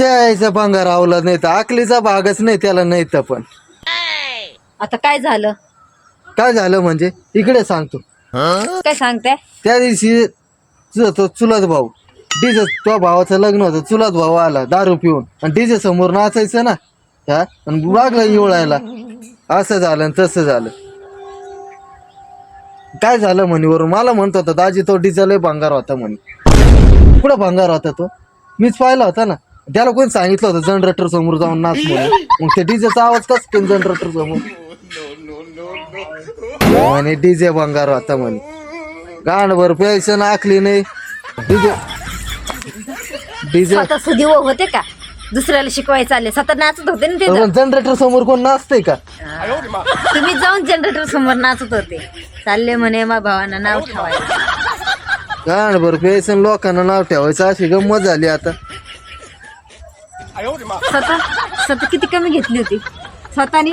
त्याचा भांगार आवला नाही तर आकलीचा भागच नाही त्याला नाही तर पण. आता काय झालं? काय झालं म्हणजे? इकडे सांगतो काय सांगताय त्या दिवशी तुझा तो चुलत भाऊ डीजे तो भावाचं लग्न होतं चुलत भाऊ आला दारू पिऊन. आणि डीजे समोर नाचायचं ना? हा? आणि लागला इवळायला असं झालं आणि तसं झालं. काय झालं म्हणे वरून? मला म्हणत होता दाजी तो डीजे लय भंगार होता म्हणे. कुठं भंगार होता तो? मीच पाहिला होता ना. त्याला कोणी सांगितलं होतं जनरेटर समोर जाऊन नाच म्हणून. मग ते डीजेचा आवाज कस केला जनरेटर समोर? म्हणे डीजे भंगार होता म्हणे. गाणभर प्यायचं ना आखली नाही. डीजे डीजे स्वतः सुदीव होते का? दुसऱ्याला शिकवायला चालले स्वतः नाचत होते ना ते जनरेटर समोर कोण नाचतंय का? तुम्ही जाऊन जनरेटर समोर नाचत होते. चालले म्हणे मा भावांना नाव ठेवायला गाणभर प्यायचं आणि लोकांना नाव ठेवायचं अशी गंमत झाली आता. स्वतः स्वतः किती कमी घेतली होती? स्वतःनी?